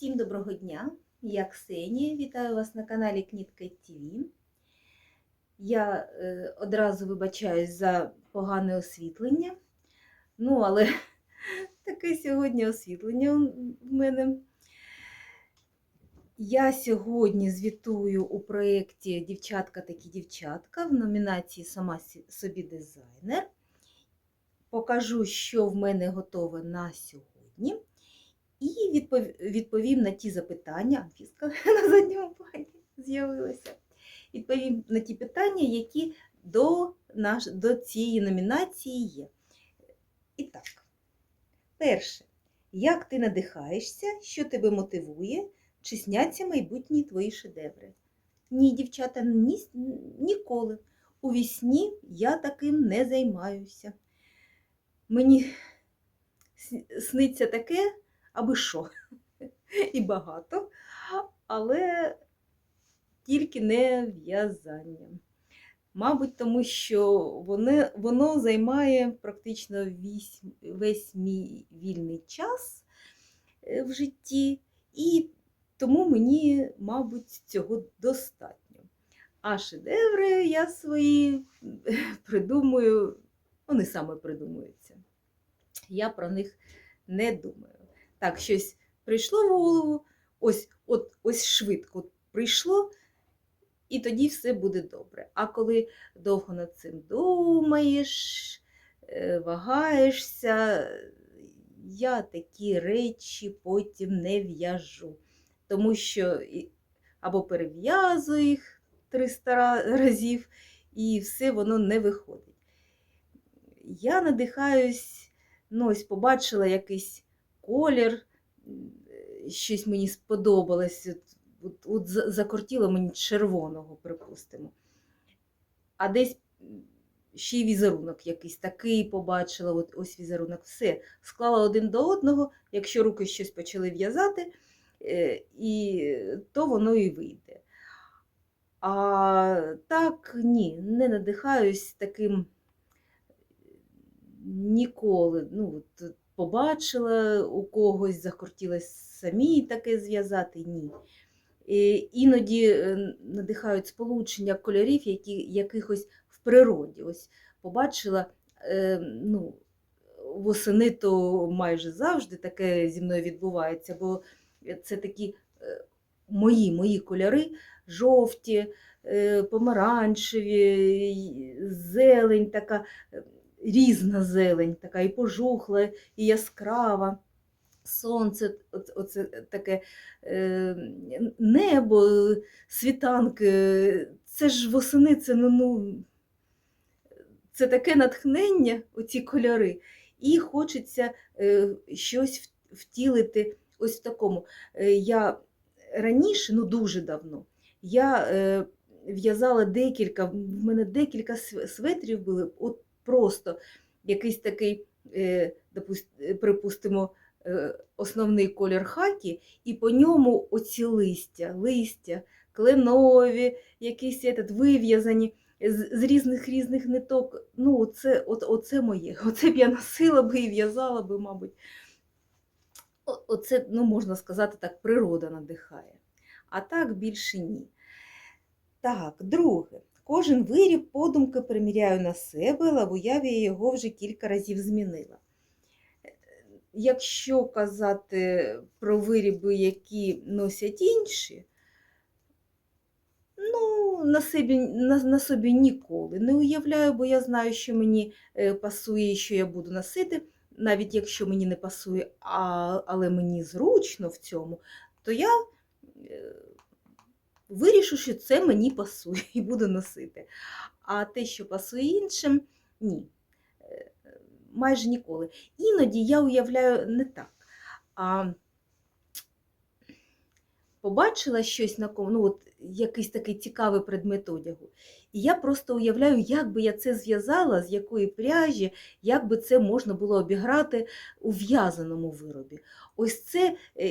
Всім доброго дня! Я Ксенія, вітаю вас на каналі Кнітка ТВ. Я е, одразу вибачаюсь за погане освітлення. Ну, але таке сьогодні освітлення в мене. Я сьогодні звітую у проєкті Дівчатка такі дівчатка в номінації Сама собі дизайнер. Покажу, що в мене готове на сьогодні. І відпов- відповім на ті запитання. Анфіска на задньому плані з'явилася. Відповім на ті питання, які до, наш, до цієї номінації є. І так, перше, як ти надихаєшся, що тебе мотивує, чи сняться майбутні твої шедеври? Ні, дівчата, ні, ніколи. У вісні я таким не займаюся. Мені сниться таке, аби що. І багато, але тільки не в'язання. Мабуть, тому що воно, воно займає практично весь, весь мій вільний час е, в житті, і тому мені, мабуть, цього достатньо. А шедеври я свої придумую, вони саме придумуються. Я про них не думаю. Так, щось прийшло в голову, ось, от, ось швидко прийшло, і тоді все буде добре. А коли довго над цим думаєш, е, вагаєшся, я такі речі потім не в'яжу. Тому що або перев'язую їх 300 разів, і все воно не виходить. Я надихаюсь, ну, ось побачила якийсь колір, е, щось мені сподобалось. От, от, закортіло мені червоного, припустимо. А десь ще й візерунок якийсь такий побачила, от ось візерунок, все. Склала один до одного, якщо руки щось почали в'язати, е, і то воно і вийде. А так, ні, не надихаюсь таким ніколи. Ну, от, побачила у когось, захотілося самі таке зв'язати, ні. Іноді е, надихають сполучення кольорів, які якихось в природі. Ось побачила, е, ну, восени то майже завжди таке зі мною відбувається, бо це такі е, мої, мої кольори, жовті, помаранчеві, зелень така, різна зелень, така і пожухла, і яскрава. Сонце, оце, таке е, небо, світанки. Це ж восени, це ну, ну, це таке натхнення, оці кольори, і хочеться е, щось втілити ось в такому. Е, я раніше, ну дуже давно, я в'язала декілька, в мене декілька светрів були, от просто якийсь такий, е, е, припустимо, е, основний колір хакі, і по ньому оці листя, листя, кленові, якісь вив'язані з, різних різних ниток. Ну, оце, от, оце моє. Оце б я носила би і в'язала би, мабуть. Оце, ну, можна сказати так, природа надихає. А так більше ні. Так, друге. Кожен виріб подумки приміряю на себе, але в уяві його вже кілька разів змінила. Якщо казати про виріби, які носять інші, ну, на собі, на, на собі ніколи не уявляю, бо я знаю, що мені е, пасує і що я буду носити, навіть якщо мені не пасує, а, але мені зручно в цьому, то я е, вирішу, що це мені пасує і буду носити. А те, що пасує іншим, ні. Е, Майже ніколи. Іноді я уявляю не так. А побачила щось на кому, ну, от, якийсь такий цікавий предмет одягу. І я просто уявляю, як би я це зв'язала, з якої пряжі, як би це можна було обіграти у в'язаному виробі. Ось це е,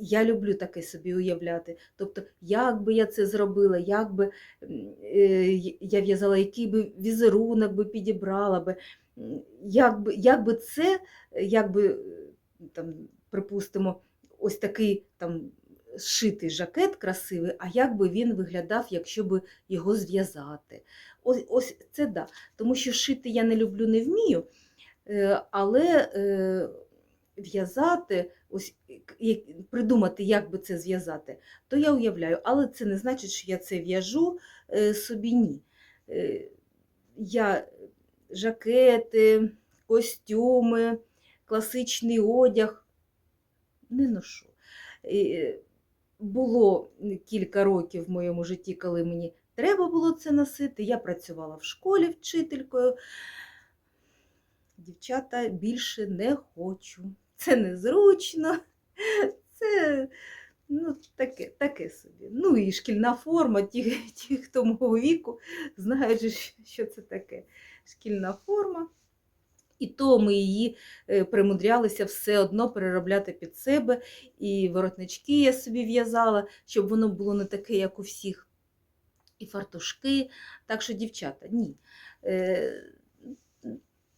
я люблю таке собі уявляти. Тобто, як би я це зробила, як би е, я в'язала, який би візерунок би підібрала би, як би, як би це, як би, там, припустимо, ось такий там зшитий жакет красивий, а як би він виглядав, якщо б його зв'язати. Ось, ось це да. Тому що шити я не люблю, не вмію, е, але е, в'язати, ось придумати, як би це зв'язати, то я уявляю. Але це не значить, що я це в'яжу е, собі ні. Я жакети, костюми, класичний одяг не ношу. Було кілька років в моєму житті, коли мені треба було це носити. Я працювала в школі вчителькою. Дівчата більше не хочу. Це незручно, це ну, таке, таке собі. Ну і шкільна форма, ті, ті, хто мого віку, знають, що це таке. Шкільна форма. І то ми її е, примудрялися все одно переробляти під себе. І воротнички я собі в'язала, щоб воно було не таке, як у всіх. І фартушки. Так що, дівчата, ні. Е,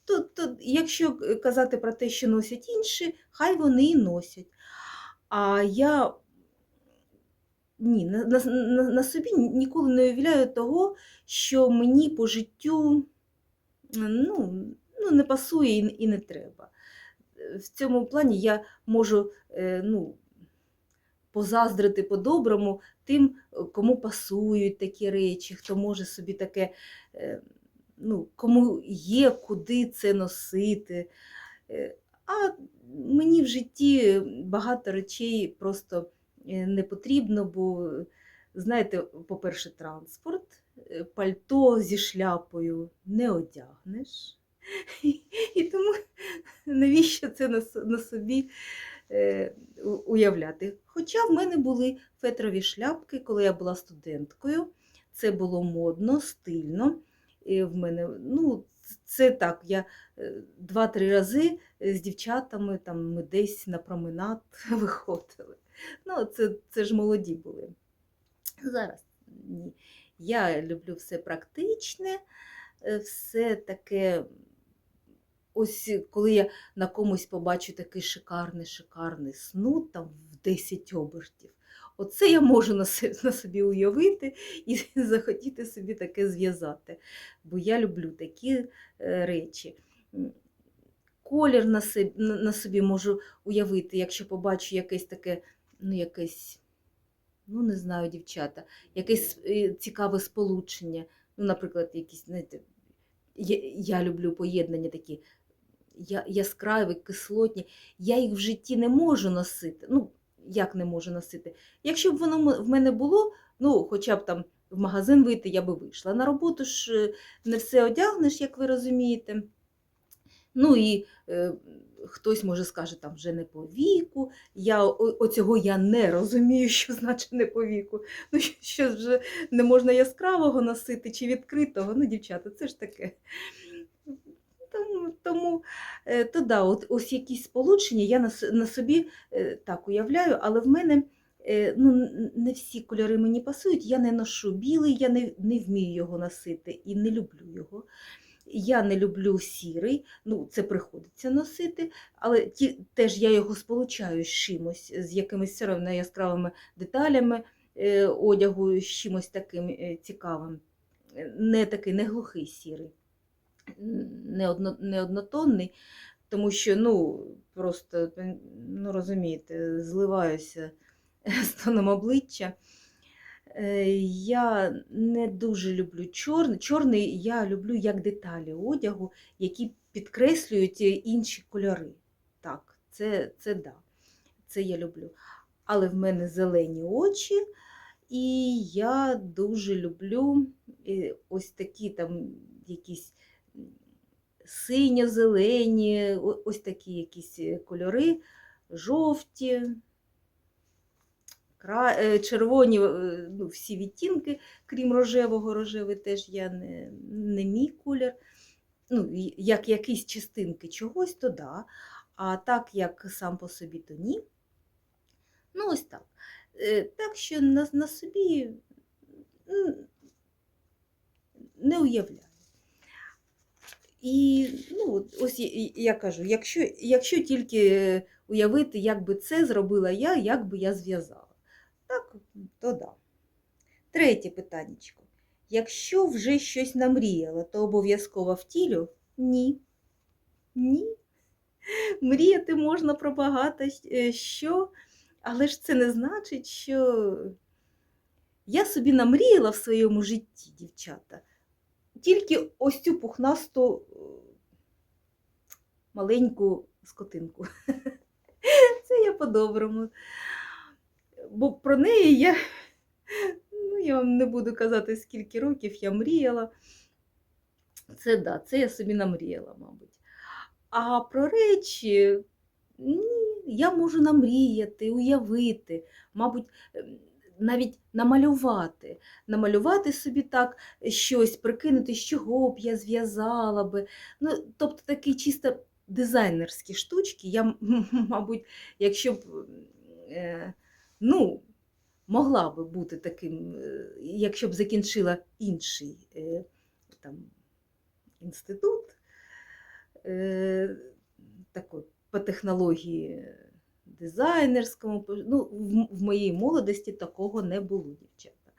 То, то, якщо казати про те, що носять інші, хай вони і носять. А я ні, на, на, на, на собі ніколи не уявляю того, що мені по життю ну, ну, не пасує і, і не треба. Е, В цьому плані я можу е, ну, позаздрити по-доброму тим, кому пасують такі речі, хто може собі таке, е, ну, кому є куди це носити. Е, А мені в житті багато речей просто е, не потрібно, бо, знаєте, по-перше, транспорт, е, пальто зі шляпою не одягнеш. І тому навіщо це на собі е, уявляти? Хоча в мене були фетрові шляпки, коли я була студенткою. Це було модно, стильно. І в мене, ну, це так, я е, два-три рази з дівчатами там, ми десь на променад виходили. Ну, це, це ж молоді були. Зараз ні. Я люблю все практичне, е, все таке. Ось коли я на комусь побачу такий шикарний, шикарний снуд там в 10 обертів. Оце я можу на собі уявити і захотіти собі таке зв'язати. Бо я люблю такі е, речі. Колір на собі, можу уявити, якщо побачу якесь таке, ну, якесь, ну, не знаю, дівчата, якесь е, цікаве сполучення. Ну, наприклад, якісь, знаєте, я, я люблю поєднання такі яскраві, кислотні. Я їх в житті не можу носити. Ну, як не можу носити? Якщо б воно в мене було, ну, хоча б там в магазин вийти, я би вийшла. На роботу ж е, не все одягнеш, як ви розумієте. Ну і е, хтось може скаже, там вже не по віку. Я, о- оцього я не розумію, що значить не по віку. Ну, що- вже не можна яскравого носити чи відкритого. Ну, дівчата, це ж таке. Тому, е, то да, от, ось якісь сполучення я на, на собі е, так уявляю, але в мене е, ну, не всі кольори мені пасують. Я не ношу білий, я не, не вмію його носити і не люблю його. Я не люблю сірий, ну це приходиться носити, але ті, теж я його сполучаю з чимось, з якимись все одно яскравими деталями одягу, з чимось таким цікавим. Не такий, не глухий сірий, не, одно, не однотонний, тому що ну, просто, ну розумієте, зливаюся з тоном обличчя. Е, Я не дуже люблю чорний. Чорний я люблю як деталі одягу, які підкреслюють інші кольори. Так, це, це да, це я люблю. Але в мене зелені очі, і я дуже люблю е, ось такі там якісь синьо-зелені, ось такі якісь е, кольори, жовті, е, червоні, е, ну, всі відтінки, крім рожевого, рожевий теж я не, не мій колір. Ну, як якісь частинки чогось, то да. А так, як сам по собі, то ні. Ну, ось так. Так що на, на собі не уявляю. І ну, ось я, кажу, якщо, якщо тільки уявити, як би це зробила я, як би я зв'язала. Так, то да. Третє питаннячко. Якщо вже щось намріяла, то обов'язково втілю? Ні. Ні. Мріяти можна про багато е, що, але ж це не значить, що я собі намріяла в своєму житті, дівчата, тільки ось цю пухнасту е, маленьку скотинку. Це я по-доброму. Бо про неї я, ну, я вам не буду казати, скільки років я мріяла. Це да, це я собі намріяла, мабуть. А про речі ні, я можу намріяти, уявити, мабуть, ем, навіть намалювати. Намалювати собі так щось, прикинути, з чого б я зв'язала би. Ну, тобто такі чисто дизайнерські штучки, я, мабуть, якщо б е, ну, могла би бути таким, е, якщо б закінчила інший е, там, інститут, е, такой, по технології дизайнерському, ну, в, в моїй молодості такого не було, дівчата.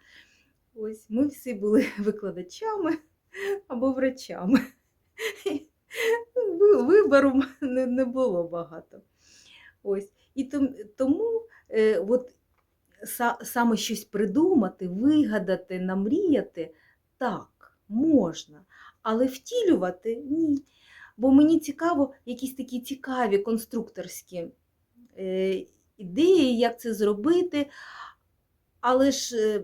Ось ми всі були викладачами або врачами. Вибору не, не було багато. Ось. І том, тому е, от, са, саме щось придумати, вигадати, намріяти так, можна. Але втілювати ні. Бо мені цікаво якісь такі цікаві конструкторські ідеї, як це зробити. Але ж е,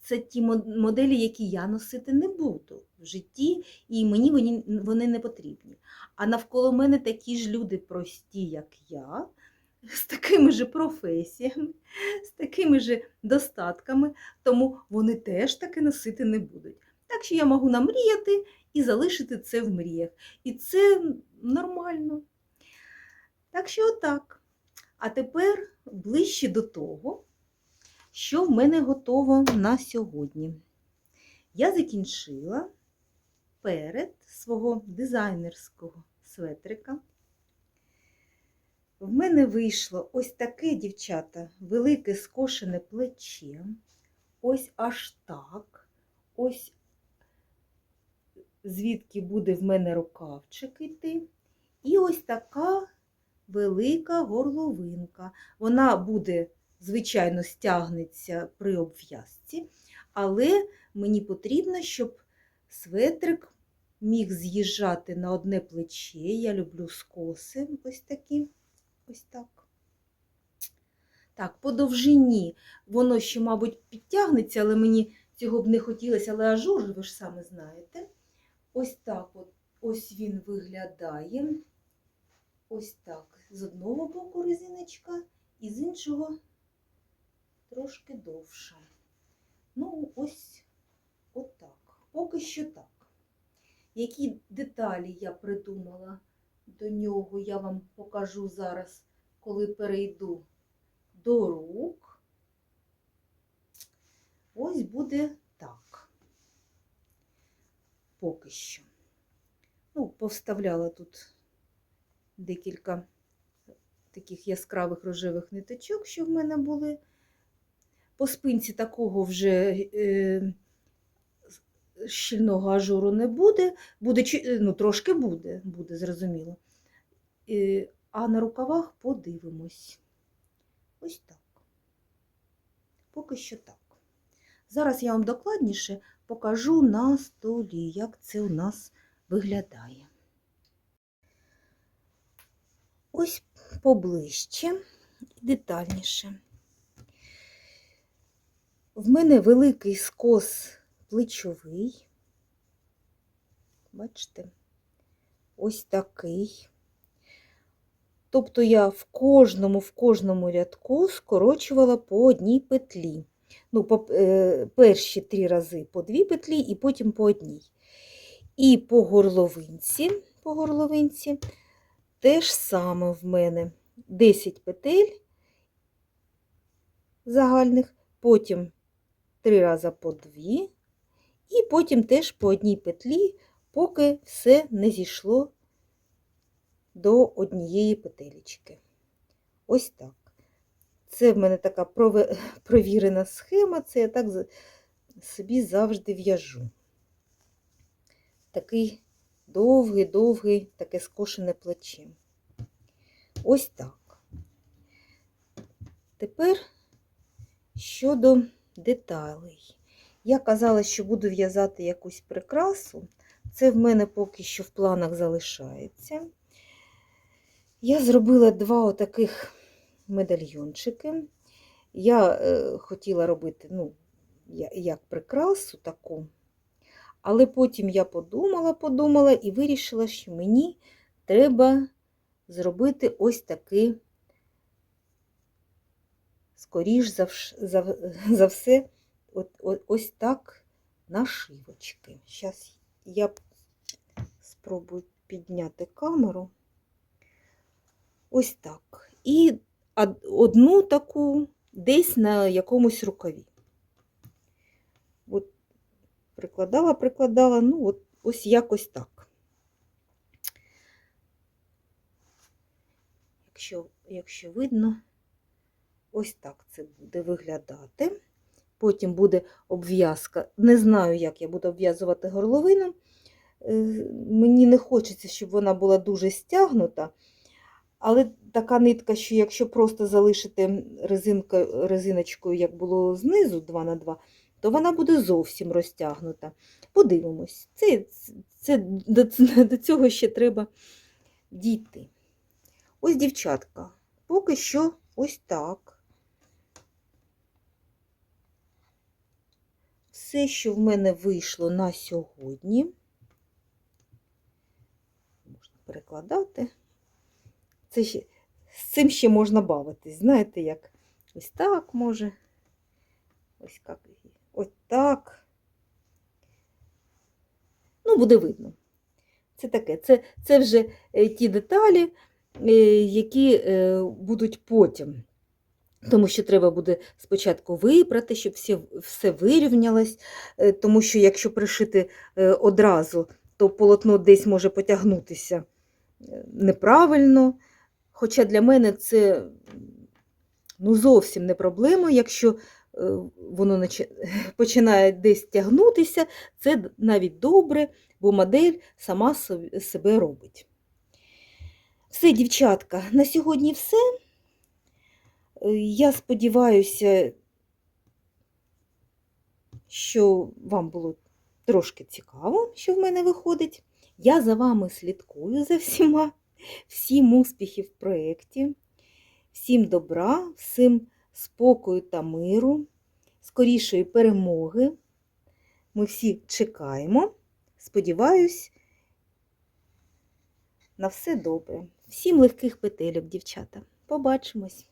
це ті моделі, які я носити не буду в житті, і мені вони, не потрібні. А навколо мене такі ж люди прості, як я, з такими ж професіями, з такими ж достатками, тому вони теж таки носити не будуть. Так що я можу намріяти і залишити це в мріях. І це нормально. Так що отак. А тепер ближче до того, що в мене готово на сьогодні. Я закінчила перед свого дизайнерського светрика. В мене вийшло ось таке, дівчата, велике скошене плече. Ось аж так. Ось звідки буде в мене рукавчик іти. І ось така велика горловинка. Вона буде, звичайно, стягнеться при обв'язці, але мені потрібно, щоб светрик міг з'їжджати на одне плече. Я люблю скоси ось такі. Ось так. Так, по довжині воно ще, мабуть, підтягнеться, але мені цього б не хотілося, але ажур, ви ж саме знаєте. Ось так от, ось він виглядає. Ось так. З одного боку резиночка і з іншого трошки довша. Ну, ось отак. Поки що так. Які деталі я придумала до нього, я вам покажу зараз, коли перейду до рук. Ось буде так. Поки що. Ну, повставляла тут декілька таких яскравих рожевих ниточок, що в мене були. По спинці такого вже е, щільного ажуру не буде. Буде е, ну, трошки буде, буде, зрозуміло. Е, а на рукавах подивимось. Ось так. Поки що так. Зараз я вам докладніше покажу на столі, як це у нас виглядає. Ось поближче і детальніше. В мене великий скос плечовий. Бачите? Ось такий. Тобто я в кожному, в кожному рядку скорочувала по одній петлі. Ну, по, е, перші три рази по дві петлі і потім по одній. І по горловинці, по горловинці теж саме в мене 10 петель загальних, потім три рази по дві, і потім теж по одній петлі, поки все не зійшло до однієї петелечки. Ось так. Це в мене така провірена схема, це я так собі завжди в'яжу. Такий довгий, довгий, таке скошене плече. Ось так. Тепер щодо деталей. Я казала, що буду в'язати якусь прикрасу. Це в мене поки що в планах залишається. Я зробила два отаких медальйончики. Я е, хотіла робити, ну, як прикрасу таку. Але потім я подумала, подумала і вирішила, що мені треба зробити ось такий, скоріш за, за, за все, от, от, ось так нашивочки. Зараз я спробую підняти камеру. Ось так. І одну таку десь на якомусь рукаві. Прикладала, прикладала, ну от ось якось так. Якщо, якщо видно, ось так це буде виглядати. Потім буде обв'язка. Не знаю, як я буду обв'язувати горловину. Е, Мені не хочеться, щоб вона була дуже стягнута. Але така нитка, що якщо просто залишити резинка, резиночкою, як було знизу 2 на 2 то вона буде зовсім розтягнута. Подивимось. Це, це, до, до цього ще треба дійти. Ось, дівчатка, поки що ось так. Все, що в мене вийшло на сьогодні. Можна перекладати. Це ще, з цим ще можна бавитись. Знаєте, як ось так може. Ось як. Ось так. Ну, буде видно. Це таке. Це, це вже е, ті деталі, е, які е, будуть потім. Тому що треба буде спочатку випрати, щоб все, все вирівнялось. Тому що якщо пришити одразу, то полотно десь може потягнутися неправильно. Хоча для мене це ну, зовсім не проблема, якщо воно починає десь тягнутися, це навіть добре, бо модель сама себе робить. Все, дівчатка, на сьогодні все. Е, Я сподіваюся, що вам було трошки цікаво, що в мене виходить. Я за вами слідкую за всіма. Всім успіхів в проєкті, всім добра, всім спокою та миру, скорішої перемоги. Ми всі чекаємо. Сподіваюсь, на все добре. Всім легких петельок, дівчата. Побачимось!